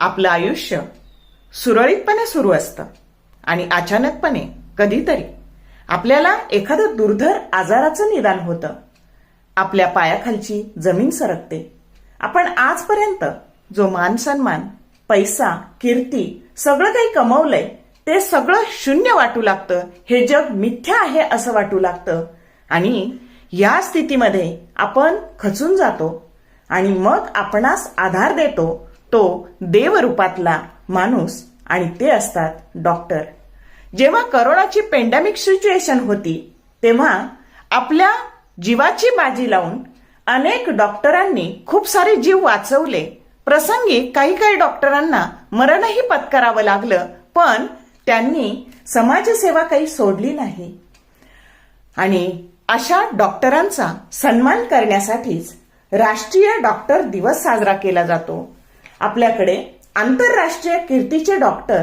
आपलं आयुष्य सुरळीतपणे सुरू असतं. आणि अचानकपणे कधीतरी आपल्याला एखादं दुर्धर आजाराचं निदान होतं. आपल्या पायाखालची जमीन सरकते. आपण आजपर्यंत जो मान सन्मान पैसा कीर्ती सगळं काही कमवलंय ते सगळं शून्य वाटू लागतं. हे जग मिथ्या आहे असं वाटू लागतं. आणि या स्थितीमध्ये आपण खचून जातो आणि मग आपणास आधार देतो तो देवरूपातला माणूस आणि ते असतात डॉक्टर. जेव्हा करोनाची पेंडेमिक सिच्युएशन होती तेव्हा आपल्या जीवाची बाजी लावून अनेक डॉक्टरांनी खूप सारे जीव वाचवले. प्रसंगी काही काही डॉक्टरांना मरणही पत्करावं लागलं पण त्यांनी समाजसेवा काही सोडली नाही. आणि अशा डॉक्टरांचा सन्मान करण्यासाठीच राष्ट्रीय डॉक्टर दिवस साजरा केला जातो. आपल्याकडे आंतरराष्ट्रीय कीर्तीचे डॉक्टर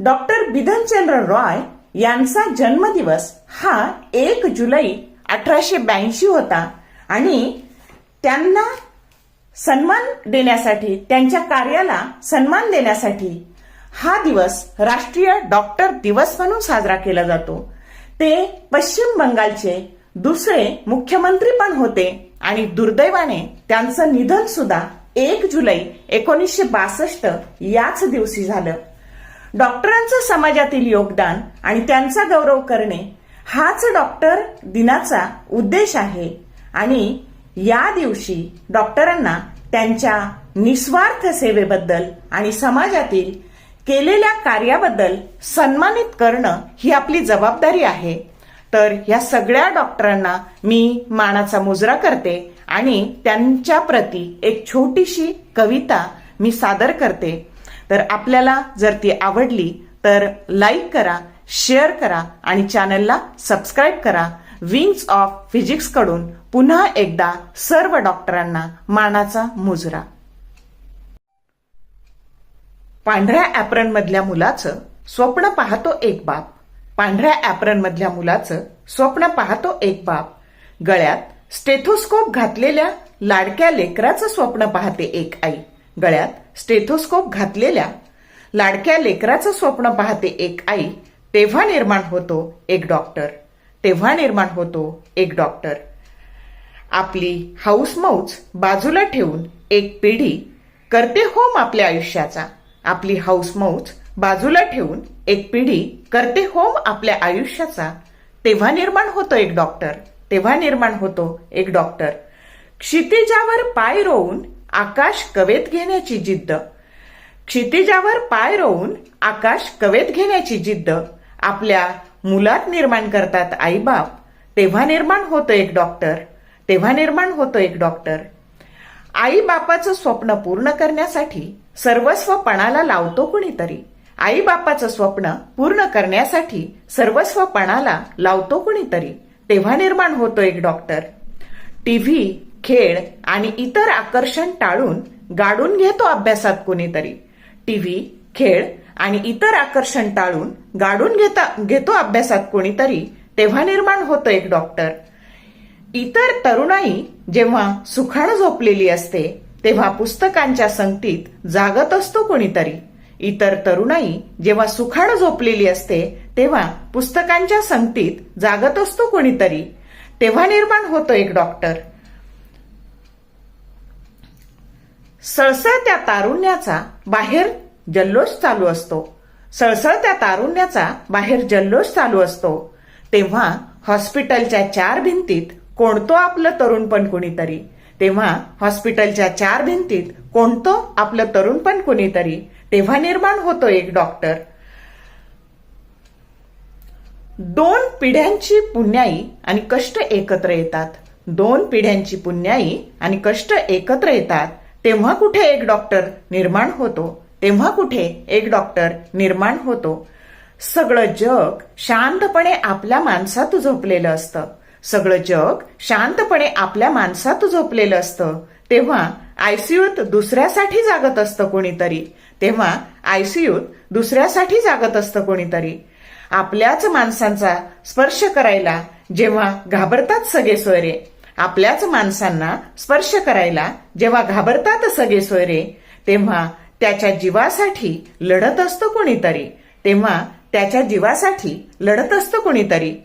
डॉक्टर बिधनचंद्र रॉय यांचा जन्मदिवस हा एक जुलै अठराशे ब्याऐंशी होता. आणि त्यांना सन्मान देण्यासाठी त्यांच्या कार्याला सन्मान देण्यासाठी हा दिवस राष्ट्रीय डॉक्टर दिवस म्हणून साजरा केला जातो. ते पश्चिम बंगालचे दुसरे मुख्यमंत्री पण होते आणि दुर्दैवाने त्यांचं निधन सुद्धा एक जुलै एकोणीसशे बासष्ट याच दिवशी झालं. डॉक्टरांचं समाजातील योगदान आणि त्यांचा गौरव करणे हाच डॉक्टर दिनाचा उद्देश आहे. आणि या दिवशी डॉक्टरांना त्यांच्या निस्वार्थ सेवेबद्दल आणि समाजातील केलेल्या कार्याबद्दल सन्मानित करणं ही आपली जबाबदारी आहे. तर ह्या सगळ्या डॉक्टरांना मी मानाचा मुजरा करते. आणि त्यांच्या प्रती एक छोटीशी कविता मी सादर करते. तर आपल्याला जर ती आवडली तर लाईक करा शेअर करा आणि चॅनलला सबस्क्राईब करा. विंग्स ऑफ फिजिक्सकडून पुन्हा एकदा सर्व डॉक्टरांना मानाचा मुजरा. पांढऱ्या ॲप्रन मधल्या मुलाचं स्वप्न पाहतो एक बाप. पांढऱ्या ॲप्रन मधल्या मुलाचं स्वप्न पाहतो एक बाप. गळ्यात स्टेथोस्कोप घातलेल्या लाडक्या लेकराचं स्वप्न पाहते एक आई. गळ्यात स्टेथोस्कोप घातलेल्या लाडक्या लेकराचं स्वप्न पाहते एक आई. तेव्हा निर्माण होतो एक डॉक्टर. तेव्हा निर्माण होतो एक डॉक्टर. आपली हाऊस मौज बाजूला ठेवून एक पिढी करते होम आपल्या आयुष्याचा. आपली हाऊस मौज बाजूला ठेवून एक पिढी करते होम आपल्या आयुष्याचा. तेव्हा निर्माण होतो एक डॉक्टर. तेव्हा निर्माण होतो एक डॉक्टर. क्षितिजावर पाय रोवून आकाश कवेत घेण्याची जिद्द. क्षितिजावर पाय रोवून आकाश कवेत घेण्याची जिद्द. आपल्या मुलात निर्माण करतात आईबाप. तेव्हा निर्माण होतं एक डॉक्टर. तेव्हा निर्माण होतं एक डॉक्टर. आई बापाचं स्वप्न पूर्ण करण्यासाठी सर्वस्व पणाला लावतो कुणीतरी. आई बापाचं स्वप्न पूर्ण करण्यासाठी सर्वस्व पणाला लावतो कुणीतरी. तेव्हा निर्माण होतो एक डॉक्टर. टीव्ही खेळ आणि इतर आकर्षण टाळून गाडून घेतो अभ्यासात कोणीतरी. टीव्ही खेळ आणि इतर आकर्षण टाळून गाडून घेता घेतो अभ्यासात कोणीतरी तेव्हा निर्माण होतो एक डॉक्टर. इतर तरुणाई जेव्हा सुखाण झोपलेली असते तेव्हा पुस्तकांच्या संगतीत जागत असतो कोणीतरी. इतर तरुणाई जेव्हा सुखाण झोपलेली असते तेव्हा पुस्तकांच्या संगतीत जागत असतो कोणीतरी. तेव्हा निर्माण होतो एक डॉक्टर सळसळत्या तारुण्याचा बाहेर जल्लोष चालू असतो. सळसळत्या तारुण्याचा बाहेर जल्लोष चालू असतो. तेव्हा हॉस्पिटलच्या चार भिंतीत कोणतो आपलं तरुणपण कुणीतरी. तेव्हा हॉस्पिटलच्या चार भिंतीत कोणतो आपलं तरुणपण कुणीतरी. तेव्हा निर्माण होतो एक डॉक्टर दोन पिढ्यांची पुण्याई आणि कष्ट एकत्र येतात. दोन पिढ्यांची पुण्याई आणि कष्ट एकत्र येतात. तेव्हा कुठे एक डॉक्टर निर्माण होतो? तेव्हा कुठे एक डॉक्टर निर्माण होतो? सगळं जग शांतपणे आपल्या माणसात झोपलेलं असतं. सगळं जग शांतपणे आपल्या माणसात झोपलेलं असतं. तेव्हा आयसीयूत दुसऱ्यासाठी जागत असतं कोणीतरी. तेव्हा आयसीयूत दुसऱ्यासाठी जागत असतं कोणीतरी. आपल्याच माणसांचा स्पर्श करायला जेव्हा घाबरतात सगळे सोयरे आपल्याच माणसांना स्पर्श करायला जेव्हा घाबरतात सगळे सोयरे तेव्हा त्याच्या जीवासाठी लढत असतं कोणीतरी तेव्हा त्याच्या जीवासाठी लढत असतं कोणीतरी.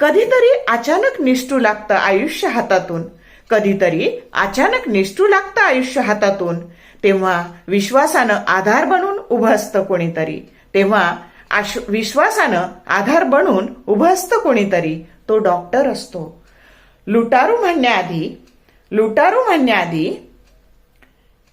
कधीतरी अचानक निष्ठू लागतं आयुष्य हातातून कधीतरी अचानक निष्ठू लागतं आयुष्य हातातून तेव्हा विश्वासानं आधार बनून उभं असतं कोणीतरी तेव्हा आश विश्वासानं आधार बनून उभं असतं कोणीतरी तो डॉक्टर असतो. लुटारू म्हणण्याआधी लुटारू म्हणण्याआधी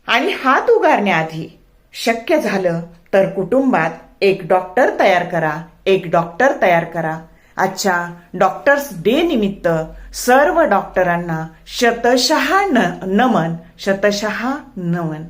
आणि हात उगारण्याआधी शक्य झालं तर कुटुंबात एक डॉक्टर तयार करा एक डॉक्टर तयार करा. आजच्या डॉक्टर्स डे निमित्त सर्व डॉक्टरांना शतशहा न नमन शतशहा नमन.